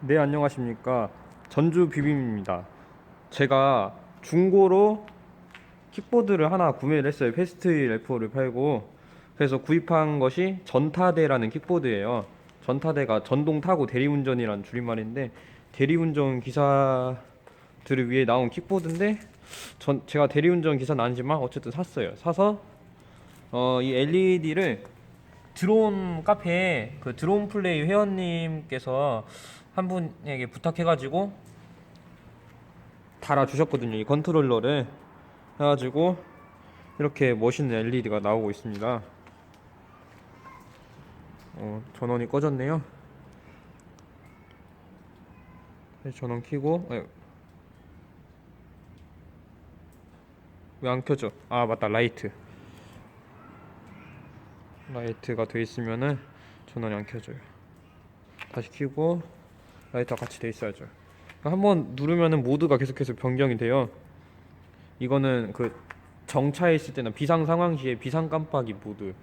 네, 안녕하십니까. 전주 비빔입니다. 제가 중고로 킥보드를 하나 구매를 했어요. 페스트 F4를 팔고. 그래서 구입한 것이 전타대라는 킥보드예요. 전타대가 전동 타고 대리운전이라는 줄임말인데 대리운전 기사들을 위해 나온 킥보드인데 전 제가 대리운전 기사는 아니지만 어쨌든 샀어요. 사서 어, 이 LED를 드론 카페에 그 드론 플레이 회원님께서 한 분에게 부탁해가지고 달아 주셨거든요. 이 컨트롤러를 해가지고 이렇게 멋있는 LED가 나오고 있습니다. 어, 전원이 꺼졌네요. 네, 전원 켜고 왜 안 켜져? 아 맞다 라이트. 라이트가 돼 있으면은 전원이 안 켜져요. 다시 켜고 라이트가 같이 돼 있어야죠. 한번 누르면은 모드가 계속해서 변경이 돼요. 이거는 그 정차해 있을 때는 비상 상황 시에 비상 깜빡이 모드.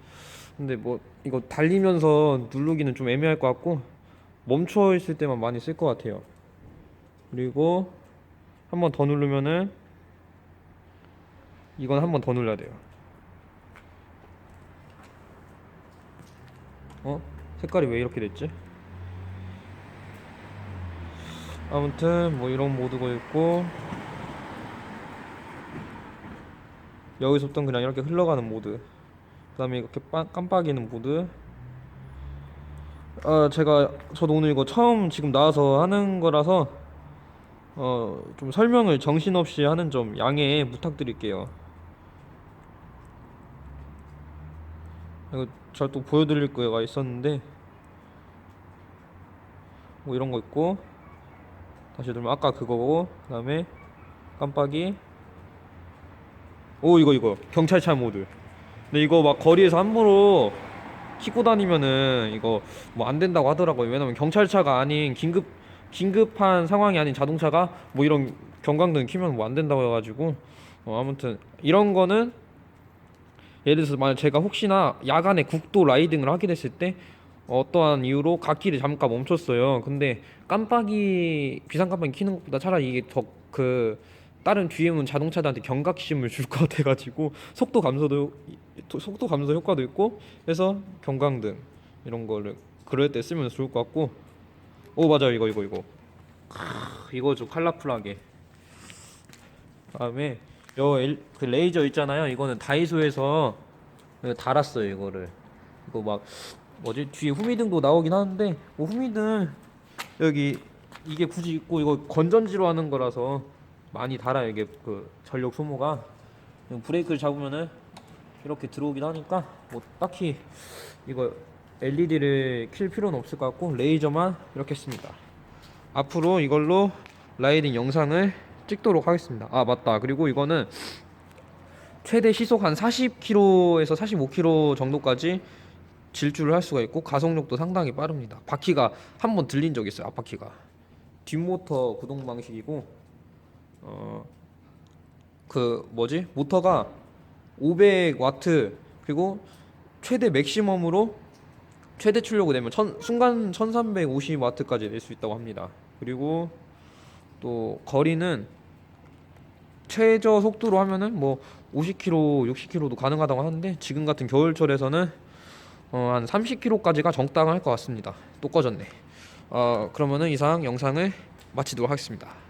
근데 뭐 이거 달리면서 누르기는 좀 애매할 것 같고 멈춰 있을 때만 많이 쓸 것 같아요. 그리고 한 번 더 누르면은 이건 한 번 더 눌러야 돼요. 어? 색깔이 왜 이렇게 됐지? 아무튼 뭐 이런 모드가 있고 여기서부터 그냥 이렇게 흘러가는 모드 그 다음에 이렇게 빠- 깜빡이는 모드 아 제가 저도 오늘 이거 처음 지금 나와서 하는 거라서 어 좀 설명을 정신없이 하는 점 양해 부탁드릴게요 이거 제가 또 보여드릴 거가 있었는데 뭐 이런 거 있고 다시 누르면 아까 그거고 그 다음에 깜빡이. 오 이거 이거. 경찰차 모드. 근데 이거 막 거리에서 함부로 키고 다니면은 이거 뭐 안 된다고 하더라고요. 왜냐면 경찰차가 아닌 긴급 긴급한 상황이 아닌 자동차가 뭐 이런 경광등 키면 뭐 안 된다고 해가지고. 어 아무튼 이런 거는 예를 들어서 만약 제가 혹시나 야간에 국도 라이딩을 하게 됐을 때 어떠한 이유로 갓길을 잠깐 멈췄어요. 근데 깜빡이 비상 깜빡이 켜는 것보다 차라리 이게 더 그 다른 뒤에 오는 자동차들한테 경각심을 줄 것 같아가지고 속도 감소도 속도 감소 효과도 있고 그래서 경광등 이런 거를 그럴 때 쓰면 좋을 것 같고. 오 맞아요. 이거 이거 이거. 크, 이거 좀 컬러풀하게. 다음에 요 엘- 그 레이저 있잖아요. 이거는 다이소에서 그 달았어요. 이거를 이거 막 뭐지 뒤에 후미등도 나오긴 하는데 뭐 후미등 여기 이게 굳이 있고 이거 건전지로 하는 거라서 많이 달아요. 이게 그 전력 소모가 브레이크를 잡으면은 이렇게 들어오긴 하니까 뭐 딱히 이거 LED를 킬 필요는 없을 것 같고 레이저만 이렇게 씁니다. 앞으로 이걸로 라이딩 영상을 찍도록 하겠습니다. 아 맞다. 그리고 이거는 최대 시속 한 40km에서 45km 정도까지 질주를 할 수가 있고 가속력도 상당히 빠릅니다. 바퀴가 한 번 들린 적 있어요. 앞바퀴가 뒷모터 구동 방식이고 어 그 뭐지 모터가 500 와트 그리고 최대 맥시멈으로 최대 출력을 내면 천, 순간 1350 와트까지 낼 수 있다고 합니다. 그리고 또 거리는 최저 속도로 하면은 뭐 50km, 60km도 가능하다고 하는데 지금 같은 겨울철에서는 어, 한 30km까지가 적당할 것 같습니다. 또 꺼졌네. 어, 그러면은 이상 영상을 마치도록 하겠습니다.